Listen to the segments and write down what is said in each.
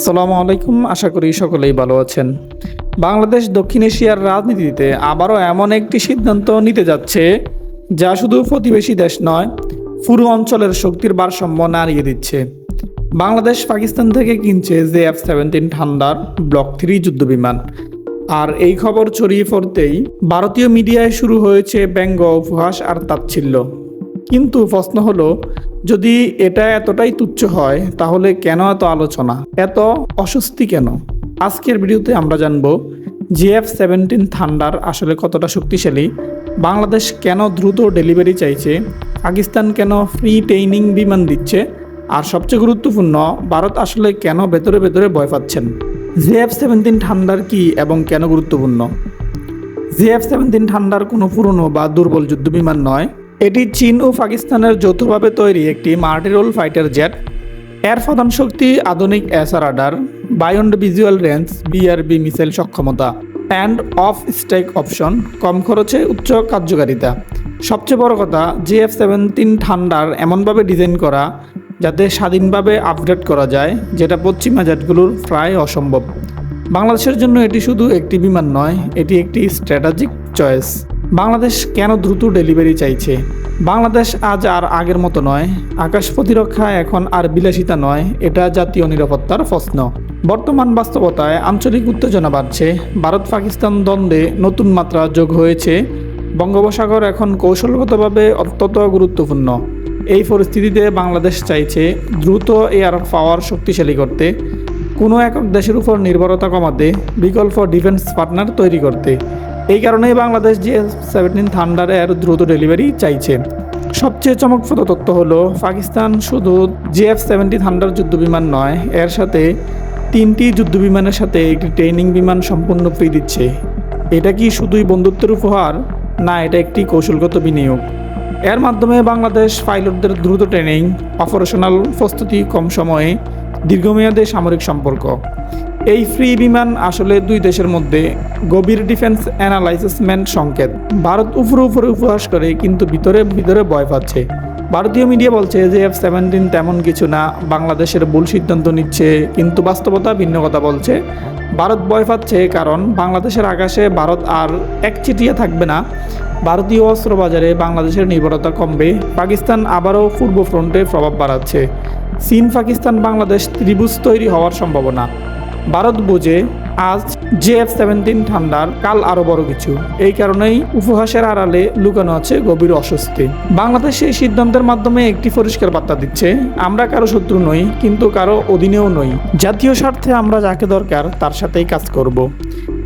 আসসালামু আলাইকুম, আশা করি সকলেই ভালো আছেন। বাংলাদেশ দক্ষিণ এশিয়ার রাজনীতিতে আবারও এমন একটি সিদ্ধান্ত নিতে যাচ্ছে, যা শুধু প্রতিবেশী দেশ নয়, পুরো অঞ্চলের শক্তির ভারসাম্য নাড়িয়ে দিচ্ছে। বাংলাদেশ পাকিস্তান থেকে কিনছে J F seventeen thunder block three যুদ্ধবিমান। আর এই খবর ছড়িয়ে পড়তেই ভারতীয় মিডিয়ায় শুরু হয়েছে ব্যঙ্গ, উপহাস আর তাচ্ছিল্য। কিন্তু প্রশ্ন হলো যদি এটা এতটাই তুচ্ছ হয়, তাহলে কেন এত আলোচনা? এত অস্বস্তি কেন? আজকের ভিডিওতে আমরা জানব, জিএফ সেভেন্টিন থান্ডার আসলে কতটা শক্তিশালী? বাংলাদেশ কেন দ্রুত ডেলিভারি চাইছে? পাকিস্তান কেন ফ্রি ট্রেনিং বিমান দিচ্ছে? আর সবচেয়ে গুরুত্বপূর্ণ, ভারত আসলে কেন ভেতরে ভেতরে ভয় পাচ্ছেন? জিএফ সেভেন্টিন ঠান্ডার কি এবং কেন গুরুত্বপূর্ণ? জিএফ সেভেন্টিন ঠান্ডার কোনো পুরনো বা দুর্বল যুদ্ধবিমান নয়। এটি চীন ও পাকিস্তানের যৌথভাবে তৈরি একটি মাল্টিরোল ফাইটার জেট। এর প্রধান শক্তি আধুনিক SR radar beyond visual range BVR missile সক্ষমতা অ্যান্ড অফ স্ট্রাইক অপশন কম খরচে উচ্চ কার্যকারিতা। সবচেয়ে বড় কথা জিএফ সেভেন্টিন ঠান্ডার এমনভাবে ডিজাইন করা যাতে স্বাধীনভাবে আপগ্রেড করা যায়, যেটা পশ্চিমা জেটগুলোর প্রায় অসম্ভব। বাংলাদেশের জন্য এটি শুধু একটি বিমান নয়, এটি একটি স্ট্র্যাটেজিক চয়েস বাংলাদেশ কেন দ্রুত ডেলিভারি চাইছে? বাংলাদেশ আজ আর আগের মতো নয়। আকাশ প্রতিরক্ষা এখন আর বিলাসিতা নয়। এটা জাতীয় নিরাপত্তার প্রশ্ন। বর্তমান বাস্তবতায় আঞ্চলিক উত্তেজনা বাড়ছে। ভারত পাকিস্তান দ্বন্দ্বে নতুন মাত্রা যোগ হয়েছে। বঙ্গোপসাগর এখন কৌশলগতভাবে অত্যন্ত গুরুত্বপূর্ণ। এই পরিস্থিতিতে বাংলাদেশ চাইছে দ্রুত এয়ার পাওয়ার শক্তিশালী করতে। কোনো একক দেশের উপর নির্ভরতা কমাতে বিকল্প ডিফেন্স পার্টনার তৈরি করতে। এই কারণেই বাংলাদেশ জি সেভেন্টিন থান্ডারের দ্রুত ডেলিভারি চাইছে। সবচেয়ে চমকপ্রদ তথ্য হলো, পাকিস্তান শুধু জিএফ সেভেন্টি থান্ডার যুদ্ধবিমান নয়, এর সাথে তিনটি যুদ্ধবিমানের সাথে একটি ট্রেনিং বিমান সম্পূর্ণ ফ্রি দিচ্ছে। এটা কি শুধুই বন্ধুত্বের উপহার? না, এটা একটি কৌশলগত বিনিয়োগ। এর মাধ্যমে বাংলাদেশ পাইলটদের দ্রুত ট্রেনিং অপারেশনাল প্রস্তুতি, কম সময়ে দীর্ঘমেয়াদে সামরিক সম্পর্ক। এই ফ্রি বিমান আসলে দুই দেশের মধ্যে গভীর ডিফেন্স অ্যানালাইসিসমেন্ট সংকেত। ভারত উপরে উপরে উপহাস করে, কিন্তু ভিতরে ভিতরে ভয় পাচ্ছে। ভারতীয় মিডিয়া বলছে যে এফ সেভেন্টিন তেমন কিছু না, বাংলাদেশের ভুল সিদ্ধান্ত নিচ্ছে, কিন্তু বাস্তবতা ভিন্ন কথা বলছে। ভারত ভয় পাচ্ছে কারণ বাংলাদেশের আকাশে ভারত আর একচিটিয়া থাকবে না। ভারতীয় অস্ত্র বাজারে বাংলাদেশের নির্ভরতা কমবে। পাকিস্তান আবারও পূর্ব ফ্রন্টে প্রভাব বাড়াচ্ছে। চীন, পাকিস্তান, বাংলাদেশ ত্রিভুজ তৈরি হওয়ার সম্ভাবনা। ভারত বোঝে আজ জেএফ সেভেন্টিন ঠান্ডার কাল আরও বড় কিছু। এই কারণেই উপহাসের আড়ালে লুকানো আছে গভীর অস্বস্তি। বাংলাদেশ এই সিদ্ধান্তের মাধ্যমে একটি পরিষ্কার বার্তা দিচ্ছে, আমরা কারও শত্রু নই, কিন্তু কারও অধীনেও নই। জাতীয় স্বার্থে আমরা যাকে দরকার, তার সাথেই কাজ করব।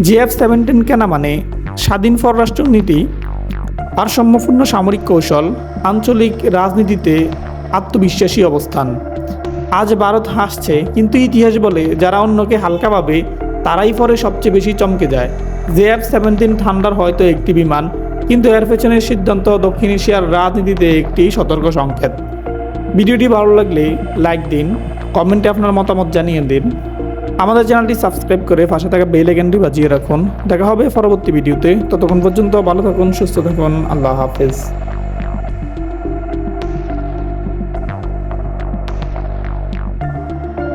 জিএফ সেভেন্টিন কেনা মানে স্বাধীন পররাষ্ট্র নীতি ভারসাম্যপূর্ণ সামরিক কৌশল, আঞ্চলিক রাজনীতিতে আত্মবিশ্বাসী অবস্থান। আজ ভারত হাসছে, কিন্তু ইতিহাস বলে যারা অন্যকে হালকা ভাবে, তারাই পরে সবচেয়ে বেশি চমকে যায়। জে এফ সেভেন্টিন ঠান্ডার হয়তো একটি বিমান, কিন্তু এর পেছনের সিদ্ধান্ত দক্ষিণ এশিয়ার রাজনীতিতে একটি সতর্ক সংকেত। ভিডিওটি ভালো লাগলে লাইক দিন কমেন্টে আপনার মতামত জানিয়ে দিন। আমাদের চ্যানেলটি সাবস্ক্রাইব করে পাশে থাকা বেল আইকনটি বাজিয়ে রাখুন। দেখা হবে পরবর্তী ভিডিওতে। ততক্ষণ পর্যন্ত ভালো থাকুন, সুস্থ থাকুন, আল্লাহ হাফেজ।